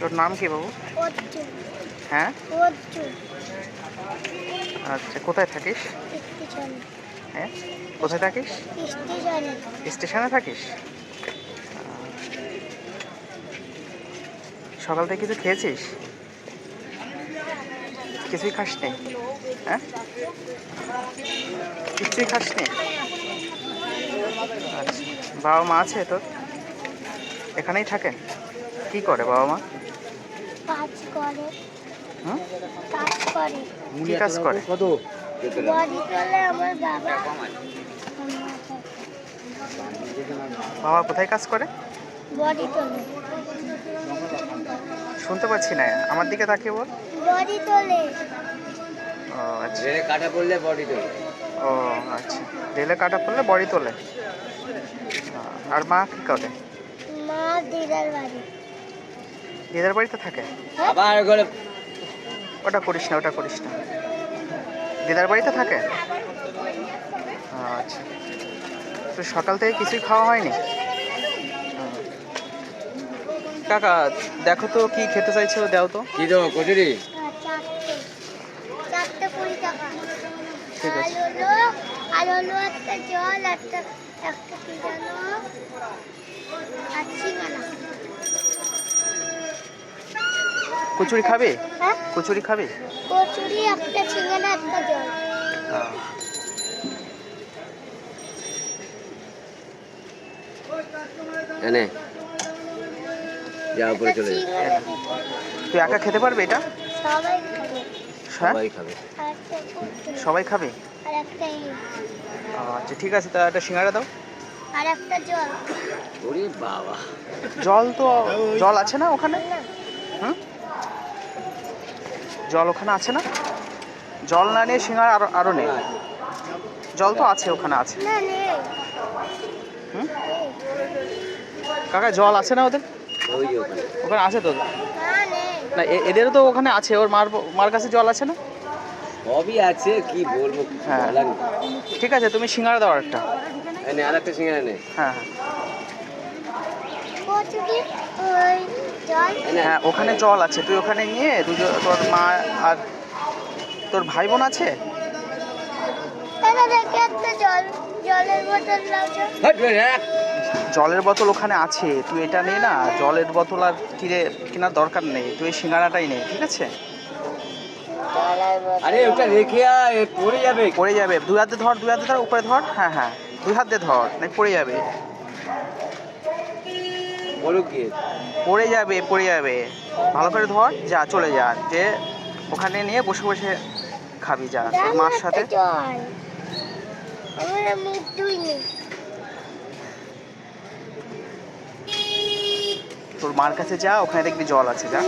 তোর নাম কি বাবু? হ্যাঁ? আচ্ছা কোথায় থাকিস? হ্যাঁ? কোথায় থাকিস? স্টেশনে থাকিস? সকাল থেকে কিছু খেয়েছিস? কিছুই খাসনি? হ্যাঁ? কিছুই খাসনি? আচ্ছা বাবা মা আছে তোর? এখানেই থাকেন? কি করে বাবা মা? কাজ করে। হুম? কাজ করে। কি কাজ করে? কত? বডি তোলে আমার বাবা। বাবা কোথায় কাজ করে? বডি তোলে শুনতে পাচ্ছি না আমার দিকে তাকিয়ে বল। বডি তোলে ও আচ্ছা। রেলে কাটা পড়লে বডি তোলে ও আচ্ছা। রেলে কাটা পড়লে বডি তোলে আর মা কি করে? মা দিদার বাড়ি। দিদার বাড়িতে থাকে? আবার করে ওটা করিস না ওটা করিস না। দিদার বাড়িতে থাকে? আচ্ছা। তো সকাল থেকে কিছুই খাওয়া হয়নি? কাকা দেখো তো কি খেতে চাইছো দাও তো। কি দেবো কচুরি? হ্যাঁ, ঠিক আছে। আর হলো একটা জল একটা একটা কি জানো আর সিঙ্গানা কচুরি খাবে? হ্যাঁ? কচুরি খাবে? কচুরি একটা সিঙ্গানা একটা জল। হ্যাঁ। এনে যা উপরে একটা চলে। তুই একা খেতে পারবে এটা? সবাই খাবে। হ্যাঁ? সবাই খাবে। সবাই খাবে? আর একটা আচ্ছা ঠিক আছে তা একটা সিঙ্গাড়া দাও। আর একটা জল। ওরে বাবা। জল তো জল আছে না ওখানে? না। হুম? জল ওখানে আছে না? জল না নিয়ে সিঙ্গার আরও আরও নেই। জল তো আছে ওখানে আছে। কাকা জল আছে না ওদের? ওই ওখানে। ওখানে আছে তো? না এদেরও তো ওখানে আছে। ওর মার মার কাছে জল আছে না? সবই আছে কি বলব হ্যাঁ। ঠিক আছে তুমি সিঙ্গারা দাও একটা এনে আর একটা সিঙ্গারা নে। হ্যাঁ হ্যাঁ। এনে হ্যাঁ ওখানে জল আছে। তুই ওখানে নিয়ে দুজন তোর মা আর তোর ভাই বোন আছে একটা জল জলের বোতল ওখানে আছে। তুই এটা নে না জলের বোতল আর কিনে কেনার দরকার নেই। তুই সিঙ্গারাটাই নে ঠিক আছে? আরে ওটা রেখে আয় পড়ে যাবে। পড়ে যাবে। দুই হাতে ধর দুই হাতে ধর উপরে ধর। হ্যাঁ হ্যাঁ। দুই হাতে ধর না পড়ে যাবে। পড়ে যাবে পড়ে যাবে। ভালো করে ধর যা চলে যা। যে ওখানে নিয়ে বসে বসে খাবি যা। তোর মার সাথে তোর মার কাছে যা ওখানে দেখবি জল আছে যা।